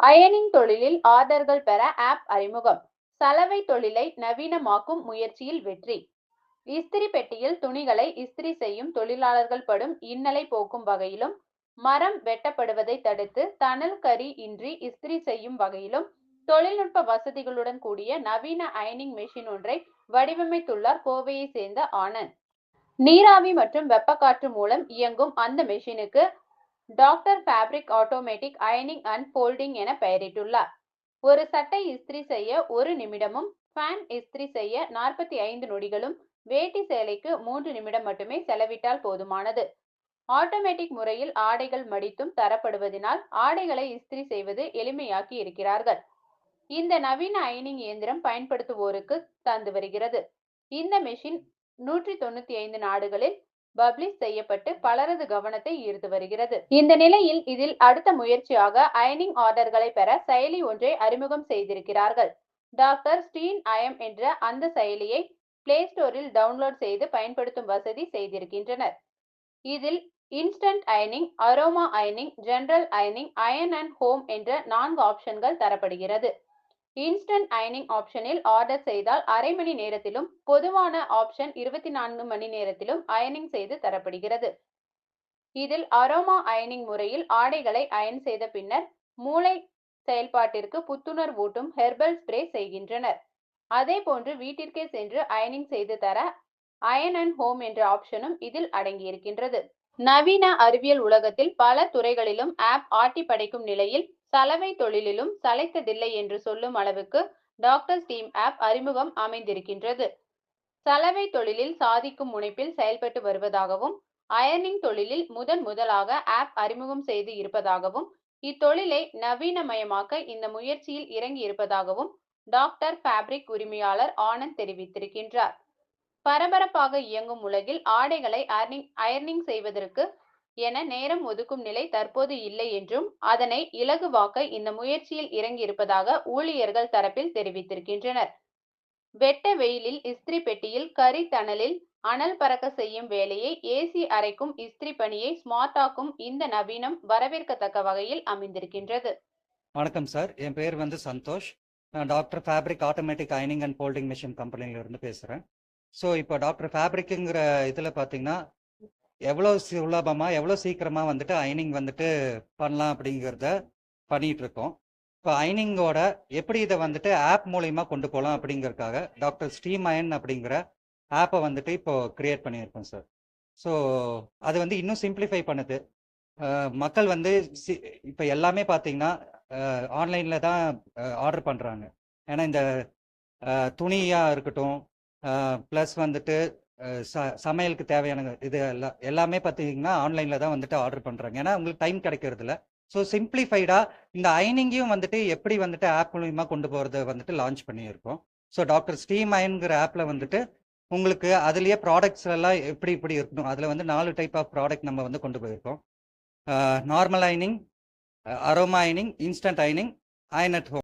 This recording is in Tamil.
அயனிங் தொழிலில் ஆர்டர்கள் பெற ஆப் அறிமுகம். சலவை தொழிலை நவீனமாக்கும் முயற்சியில் வெற்றி. இஸ்திரி பெட்டியில் துணிகளை இஸ்திரி செய்யும் தொழிலாளர்கள் படும் இன்னலை போக்கும் வகையிலும் மரம் வெட்டப்படுவதை தடுத்து தணல் கரி இன்றி இஸ்திரி செய்யும் வகையிலும் தொழில்நுட்ப வசதிகளுடன் கூடிய நவீன அயனிங் மெஷின் ஒன்றை வடிவமைத்துள்ளார் கோவையை சேர்ந்த ஆனந்த். நீராவி மற்றும் வெப்பக்காற்று மூலம் இயங்கும் அந்த மெஷினுக்கு டாக்டர் ஃபேப்ரிக் ஆட்டோமேட்டிக் அயனிங் அண்ட் ஃபோல்டிங் என பெயரிட்டுள்ளார். ஒரு சட்டை இஸ்திரி செய்ய ஒரு நிமிடமும் ஃபேன் இஸ்திரி செய்ய நாற்பத்தி ஐந்து நொடிகளும் வேட்டி சேலைக்கு மூன்று நிமிடம் மட்டுமே செலவிட்டால் போதுமானது. ஆட்டோமேட்டிக் முறையில் ஆடைகள் மடித்தும் தரப்படுவதனால் ஆடைகளை இஸ்திரி செய்வது எளிமையாக்கி இருக்கிறார்கள். இந்த நவீன அயனிங் இயந்திரம் பயன்படுத்துவோருக்கு தந்து வருகிறது. இந்த மெஷின் நூற்றி தொண்ணூத்தி ஐந்து நாடுகளில் பப்ளிஷ் செய்யப்பட்டு பலரது கவனத்தை ஈர்த்து வருகிறது. இந்த நிலையில் இதில் அடுத்த முயற்சியாக அயனிங் ஆர்டர்களை பெற செயலி ஒன்றை அறிமுகம் செய்திருக்கிறார்கள். டாக்டர் ஸ்டீன் அயம் என்ற அந்த செயலியை பிளே ஸ்டோரில் டவுன்லோட் செய்து பயன்படுத்தும் வசதி செய்திருக்கின்றனர். இதில் instant அயனிங் aroma அயனிங் general அயனிங் iron and home என்ற நான்கு ஆப்ஷன்கள் தரப்படுகிறது. இன்ஸ்டன்ட் அயனிங் ஆப்ஷனில் ஆர்டர் செய்தால் அரை மணி நேரத்திலும் பொதுவான ஆப்ஷன் இருபத்தி நான்கு மணி நேரத்திலும் அயனிங் செய்து தரப்படுகிறது. இதில் அரோமா அயனிங் முறையில் ஆடைகளை அயன் செய்த பின்னர் மூளை செயல்பாட்டிற்கு புத்துணர்வூட்டும் ஹெர்பல் ஸ்ப்ரே செய்கின்றனர். அதே போன்று வீட்டிற்கே சென்று அயனிங் செய்து தர அயன் அண்ட் ஹோம் என்ற ஆப்ஷனும் இதில் அடங்கியிருக்கின்றது. நவீன அறிவியல் உலகத்தில் பல துறைகளிலும் ஆப் ஆட்டி படைக்கும் நிலையில் சலவை தொழிலிலும் சளைத்ததில்லை என்று சொல்லும் அளவுக்கு டாக்டர் ஸ்டீம் ஆப் அறிமுகம் அமைந்திருக்கின்றது. சலவை தொழிலில் சாதிக்கும் முனைப்பில் செயல்பட்டு வருவதாகவும் அயர்னிங் தொழிலில் முதன் முதலாக ஆப் அறிமுகம் செய்து இருப்பதாகவும் இத்தொழிலை நவீனமயமாக்க இந்த முயற்சியில் இறங்கி இருப்பதாகவும் டாக்டர் ஃபேப்ரிக் உரிமையாளர் ஆனந்த் தெரிவித்திருக்கின்றார். பரபரப்பாக இயங்கும் உலகில் ஆடைகளை அயர்னிங் அயர்னிங் செய்வதற்கு என நேரம் ஒதுக்கும் நிலை தற்போது இல்லை என்றும் அதனை இலகுவாக்க இந்த முயற்சியில் இறங்கி இருப்பதாக ஊழியர்கள் தரப்பில் தெரிவித்திருக்கின்றனர். வெட்ட வெயிலில் இஸ்திரி பெட்டியில் கரி தணலில் அனல் பறக்க செய்யும் வேலையை ஏசி அறைக்கும் இஸ்திரி பணியை ஸ்மார்ட்டாக்கும் இந்த நவீனம் வரவேற்கத்தக்க வகையில் அமைந்திருக்கின்றது. வணக்கம் சார். என் பேர் வந்து சந்தோஷ். நான் டாக்டர் ஃபேப்ரிக் ஆட்டோமேட்டிக் அயனிங் அண்ட் ஃபோல்டிங் மிஷின் கம்பெனியிலிருந்து பேசுகிறேன் ஸோ இப்போ டாக்டர் ஃபேப்ரிக்குங்கிற இதில் பார்த்தீங்கன்னா எவ்வளோ சுலபமாக எவ்வளோ சீக்கிரமாக வந்துட்டு அயனிங் வந்துட்டு பண்ணலாம் அப்படிங்கிறத பண்ணிகிட்டு இருக்கோம் இப்போ அயனிங்கோட எப்படி இதை வந்துட்டு ஆப் மூலயமா கொண்டு போகலாம் அப்படிங்கிறதுக்காக டாக்டர் ஸ்டீம் அயன் அப்படிங்கிற ஆப்பை வந்துட்டு இப்போ க்ரியேட் பண்ணியிருக்கோம் சார். ஸோ அது வந்து இன்னும் சிம்பிளிஃபை பண்ணுது. மக்கள் வந்து சி- இப்போ எல்லாமே பார்த்தீங்கன்னா ஆன்லைனில் தான் ஆர்டர் பண்ணுறாங்க ஏன்னா இந்த துணியாக இருக்கட்டும் ப்ளஸ் வந்துட்டு ச சமையலுக்கு தேவையான இது எல்லாம் எல்லாமே பார்த்தீங்கன்னா ஆன்லைனில் தான் வந்துட்டு ஆர்டர் பண்ணுறாங்க ஏன்னா உங்களுக்கு டைம் கிடைக்கிறது ஸோ சிம்பிளிஃபைடாக இந்த ஐனிங்கையும் வந்துட்டு எப்படி வந்துட்டு ஆப் மூலியமா கொண்டு போகிறத வந்துட்டு லான்ச் பண்ணியிருக்கோம். ஸோ டாக்டர் ஸ்டீம் ஐன்கிற ஆப்பில் வந்துட்டு உங்களுக்கு அதுலேயே ப்ராடக்ட்ஸ் எல்லாம் எப்படி இப்படி இருக்கணும். அதில் வந்து நாலு டைப் ஆஃப் ப்ராடக்ட் நம்ம வந்து கொண்டு போயிருக்கோம். Normal ஐனிங் aroma ஐனிங் instant ஐனிங் Jan at home.